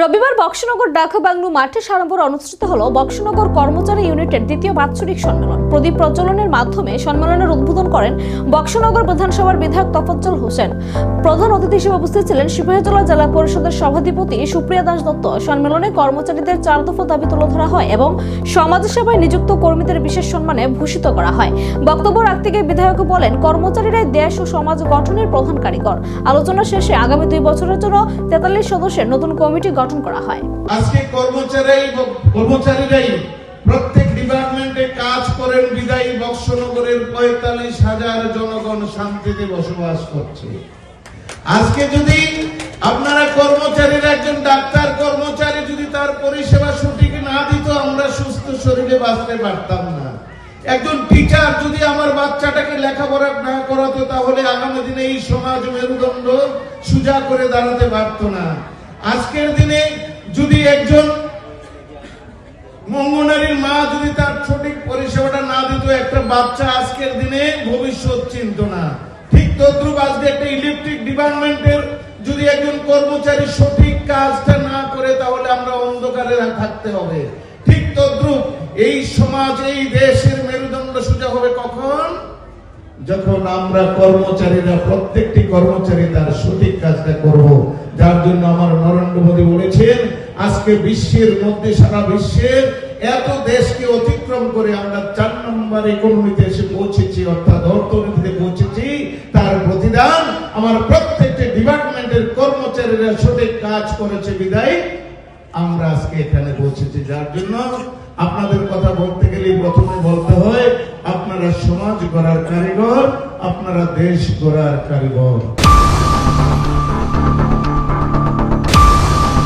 রবিবার বক্সনগর ডাকা বাংলু মাঠে সাড়ম্বরে অনুষ্ঠিত হল বক্সনগর কর্মচারী ইউনিটের দ্বিতীয় বাৎসরিক সম্মেলন। প্রদীপ প্রজ্বলনের মাধ্যমে সম্মেলনের উদ্বোধন করেন বক্সনগর বিধানসভার বিধায়ক তফজ্জল হোসেন। প্রধান অতিথি হিসেবে উপস্থিত ছিলেন সিপাহীজলা জেলা পরিষদের সভাধিপতি সুপ্রিয়া দাস দত্ত সম্মেলনে কর্মচারীদের চার দফা দাবি তুলে ধরা হয় এবং সমাজসেবায় নিযুক্ত কর্মীদের বিশেষ সম্মানে ভূষিত করা হয়। বক্তব্য রাখতে গিয়ে বিধায়ক বলেন, কর্মচারীরাই দেশ ও সমাজ গঠনের প্রধান কারিগর। আলোচনা শেষে আগামী দুই বছরের জন্য তেতাল্লিশ সদস্যের নতুন কমিটি গঠন করা হয়। আজকে কর্মচারী কর্মচারীরাই প্রত্যেক ডিপার্টমেন্টে কাজ করেন, বিদায়ী বক্সনগরের পঁয়তাল্লিশ হাজার জনগণ শান্তিতে বসবাস করছে। আজকে যদি আপনারা কর্মচারীর একজন ডাক্তার কর্মচারী যদি তার পরিষেবা সঠিক না দিত, আমরা সুস্থ শরীরে বাঁচতে পারতাম না। একজন টিচার যদি আমার বাচ্চাটাকে লেখাপড়া না করাতো, তাহলে আগামী দিনে এই সমাজ মেরুদণ্ড সুজা করে দাঁড়াতে পারতো না। আজকের দিনে যদি একজন মঙ্গনারীর মা যদি তার সঠিক পরিষেবাটা না দিত, একটা বাচ্চা আজকের দিনে ভবিষ্যৎ চিনত না। ঠিক তদ্রুপ আজকে একটা ইলেকট্রিক ডিপার্টমেন্টের যদি একজন কর্মচারী সঠিক কাজটা না করে, তাহলে আমরা অন্ধকারে থাকতে হবে। ঠিক তদ্রুপ, এই সমাজ, এই দেশের মেরুদণ্ড সোজা হবে কখন? যখন আমরা কর্মচারীরা, প্রত্যেকটি কর্মচারী তার সঠিক কাজটা করব, যার জন্য আমার নরেন্দ্র মোদী বলেছেন, আজকে বিশ্বের মধ্যে, সারা বিশ্বের এত দেশকে অতিক্রম করে আমরা চার নম্বর ইকোনমিতে এসে পৌঁছেছি, অর্থাৎ অর্থনীতিতে পৌঁছেছি, তার প্রতিদান আমার প্রত্যেকটি ডিপার্টমেন্টের কর্মচারীরা সঠিক কাজ করেছে, বিদায়। আমরা আজকে এখানে পৌঁছেছি, যার জন্য আপনাদের কথা বলতে গেলে প্রথমে বলতে হয় সমাজ গড়ার কারিগর আপনারা দেশ গড়ার কারিগর।